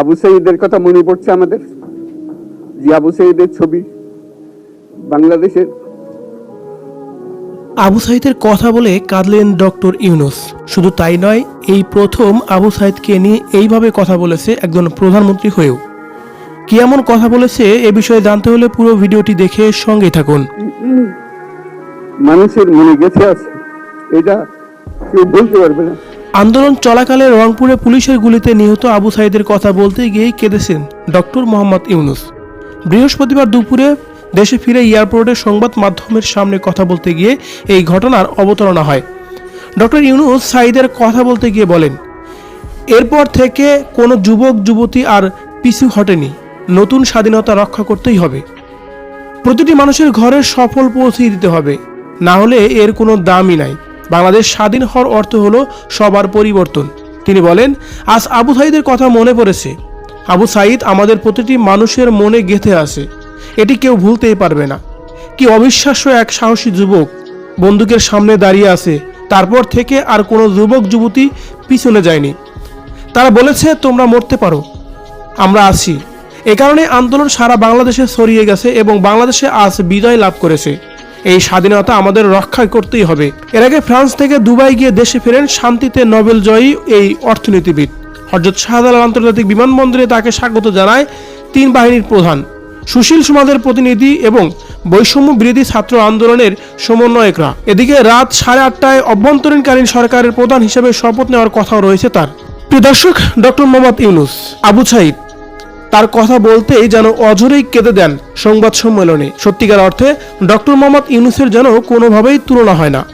আবু সাইদের কথা মনে পড়ছে আমাদের? যে আবু সাইদের ছবি বাংলাদেশের। আবু সাইদের কথা বলে কাঁদলেন ডক্টর ইউনুস। শুধু তাই নয় এই প্রথম আবু সাইদকে নিয়ে এইভাবে কথা বলেছে একজন প্রধানমন্ত্রী হয়েও। কি এমন কথা বলেছে এ বিষয়ে জানতে হলে পুরো ভিডিওটি দেখে সঙ্গেই থাকুন। মানুষের মনে গেছে আছে। এটা কেউ বলতে পারবে না। আন্দোলন চলাকালে রংপুরে পুলিশের গুলিতে নিহত আবু সাইদের কথা বলতে গিয়েই কেঁদেছেন ডক্টর মোহাম্মদ ইউনুস। বৃহস্পতিবার দুপুরে দেশে ফিরে এয়ারপোর্টে সংবাদ মাধ্যমের সামনে কথা বলতে গিয়ে এই ঘটনার অবতারণা হয়। ডক্টর ইউনুস সাইদের কথা বলতে গিয়ে বলেন, এরপর থেকে কোনো যুবক, যুবতী আর পিছু হটেনি। নতুন স্বাধীনতা রক্ষা করতেই হবে। প্রতিটি মানুষের ঘরে সফল পৌঁছে দিতে হবে। না হলে এর কোনো দামই নাই। বাংলাদেশ স্বাধীন হওয়ার অর্থ হলো সবার পরিবর্তন। তিনি বলেন, আজ আবু সাইদের কথা মনে পড়েছে। আবু সাইদ আমাদের প্রতিটি মানুষের মনে গেঁথে আছে। এটি কেউ ভুলতেই পারবে না। কি অবিশ্বাস্য এক সাহসী যুবক বন্দুকের সামনে দাঁড়িয়ে আছে, তারপর থেকে আর কোনো যুবক যুবতী পিছনে যায়নি। তারা বলেছে, তোমরা মরতে পারো। আমরা আছি। এ কারণে আন্দোলন সারা বাংলাদেশে ছড়িয়ে গেছে এবং বাংলাদেশে আজ বিজয় লাভ করেছে। এই স্বাধীনতা আমাদের রক্ষা করতেই হবে। এর আগে ফ্রান্স থেকে দুবাই গিয়ে দেশে ফেরেন শান্তিতে নোবেল জয়ী এই অর্থনীতিবিদ। হজরত শাহজালাল আন্তর্জাতিক বিমানবন্দরে তাকে স্বাগত জানায় তিন বাহিনীর প্রধান, সুশীল সমাজের প্রতিনিধি এবং বৈষম্য বিরোধী ছাত্র আন্দোলনের সমন্বয়করা। এদিকে রাত সাড়ে আটটায় অভ্যন্তরীণকালীন সরকারের প্রধান হিসেবে শপথ নেওয়ার কথাও রয়েছে তার। প্রিয় দর্শক, ডক্টর মোহাম্মদ ইউনুস, আবু সাইদ তার কথা বলতেই যেন অঝরেই কেঁদে দেন সংবাদ সম্মেলনে। সত্যিকার অর্থে, ডক্টর মোহাম্মদ ইউনুসের যেন কোনোভাবেই তুলনা হয় না।